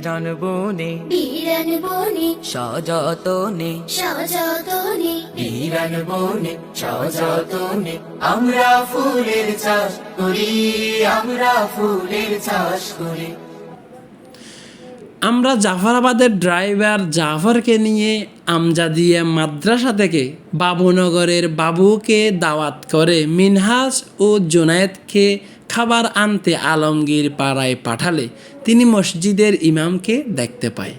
বিরান বনে বিরান বনে সযতনে সযতনে বিরান বনে সযতনে। আমরা ফুলের চাষ করি আমরা ফুলের চাষ করি। আমরা জাফরাবাদের ড্রাইভার জাফরকে নিয়ে আমজাদিয়া মাদ্রাসা থেকে বাবুনগরের বাবুকে দাওয়াত করে মিনহাজ ও জোনায়েদকে খাবার আনতে আলমগীর পাড়ায় পাঠালে তিনি মসজিদের ইমামকে দেখতে পায়।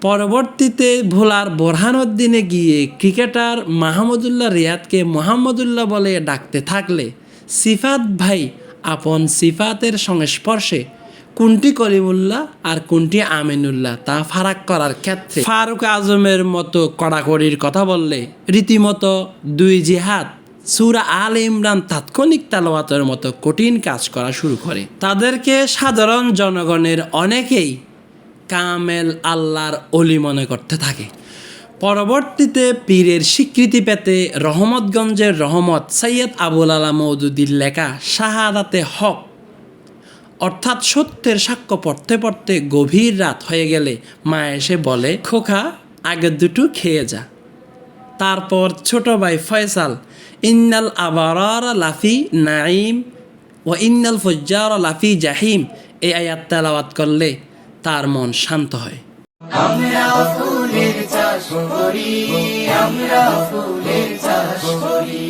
পরবর্তীতে ভোলার বোরহানুদ্দিনে গিয়ে ক্রিকেটার মাহমুদুল্লাহ রিয়াদকে মোহাম্মদুল্লাহ বলে ডাকতে থাকলে সিফাত ভাই আপন সিফাতের সংস্পর্শে কোনটি কলিমুল্লাহ আর কোনটি আমিনুল্লাহ তা ফারাক করার ক্ষেত্রে ফারুক আজমের মতো কড়াকড়ির কথা বললে রীতিমতো দুই জিহাদ সুরা আল ইমরান তাৎক্ষণিক তালোয়াতের মতো কঠিন কাজ করা শুরু করে। তাদেরকে সাধারণ জনগণের অনেকেই কামেল আল্লাহর অলি মনে করতে থাকে। পরবর্তীতে পীরের স্বীকৃতি পেতে রহমতগঞ্জের রহমত সৈয়দ আবুল আলা মৌদুদির লেখা শাহাদাতে হক, অর্থাৎ সত্যের সাক্ষ্য পড়তে পড়তে গভীর রাত হয়ে গেলে মা এসে বলে, খোকা, আগে দুটো খেয়ে যা। তারপর ছোট ভাই ফয়সাল, ইন্নাল আবারার লাফি নাইম ও ইন্নাল ফজ্জার লাফি জাহিম। এই আয়াত তেলাওয়াত করলে তার মন শান্ত হয়। আমরা ফুলের চাষ করি, আমরা ফুলের চাষ করি।